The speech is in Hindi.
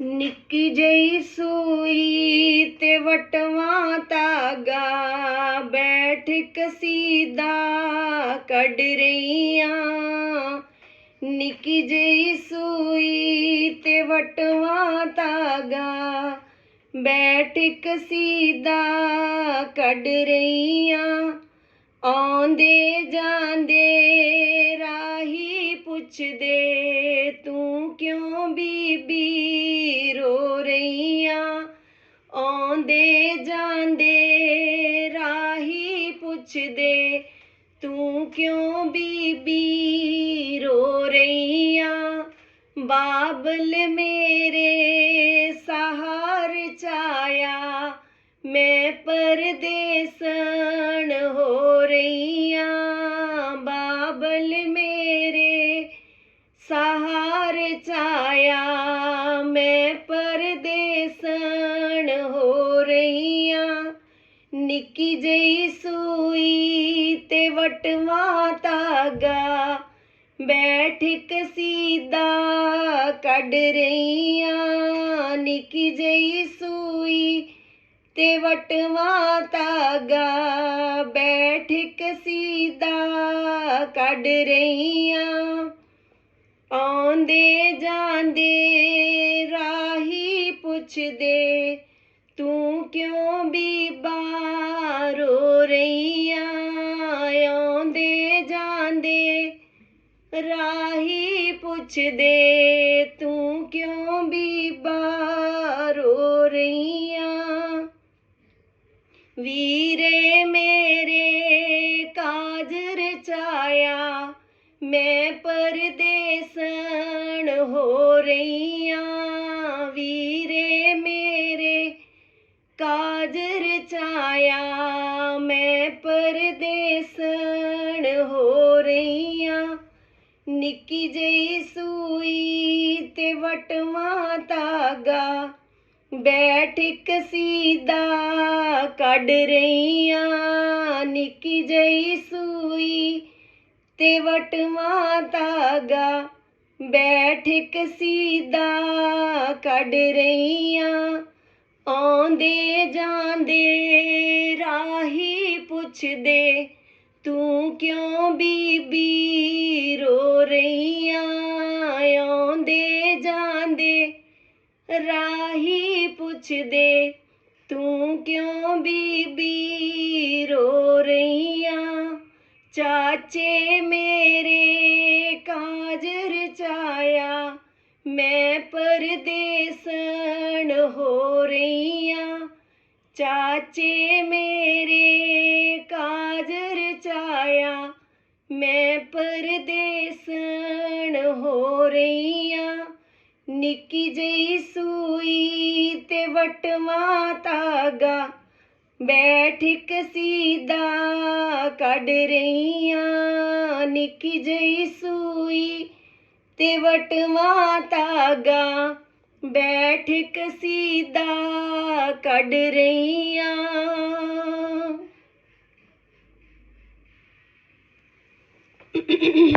ਨਿੱਕੀ ਜਈ ਸੂਈ ਤੇ ਵਟਵਾ ਤਾਗਾ ਬੈਠ ਕਸੀਦਾ ਕੱਢ ਰਹੀਆਂ। ਨਿੱਕੀ ਜਈ ਸੂਈ ਤੇ ਵਟਵਾ ਤਾਗਾ ਬੈਠ ਕਸੀਦਾ ਕੱਢ ਰਹੀਆਂ। ਆਉਂਦੇ ਜਾਂਦੇ ਰਾਹੀ पूछ दे, तू क्यों बीबी रो रैया? आंदे जांदे, राही पूछ दे, तू क्यों बीबी रो रैया? बाबल मेरे सहार चाया, मैं परदेसन हो रही निकी कीजई सुई ते वट माता गा। बैठक सीधा कड रही निकी जई सुई ते वट माता गा। बैठक सीधा कड रही आंदे जांदे राही पुछदे। पूछ दे, तू क्यों भी हो रैया वीरे मेरे, काजर चाया मैं परदेसन हो रैया वीरे मेरे, काजर चाया मैं परदेसन हो रैया ਨਿੱਕੀ ਜਿਹੀ ਸੂਈ ਤੇ ਵਟਵਾ ਤਾਗਾ ਬੈਠ ਸੀਦਾ ਕੱਢ ਰਹੀਆਂ। ਨਿੱਕੀ ਜਿਹੀ ਸੂਈ ਤੇ ਵਟਵਾ ਤਾਗਾ ਬੈਠ ਸੀਦਾ ਕੱਢ ਰਹੀਆਂ। ਆਉਂਦੇ ਜਾਂਦੇ ਰਾਹੀ ਪੁੱਛਦੇ, ਤੂੰ ਕਿਉਂ राही पूछ दे, तू क्यों बीबी रो रैया चाचे मेरे काजर चाया, मैं परदेसन हो रैया चाचे मेरे काजर चाया, मैं परदेसन हो रैया ਨਿੱਕੀ ਜਈ ਸੂਈ ਤੇ ਵਟਵਾ ਤਾਗਾ ਬੈਠ ਕਸੀਦਾ ਕੱਢ ਰਹੀਆਂ ਨਿੱਕੀ ਜਈ ਸੂਈ ਤੇ ਵਟਵਾ ਤਾਗਾ ਬੈਠ ਕਸੀਦਾ ਕੱਢ ਰਹੀਆਂ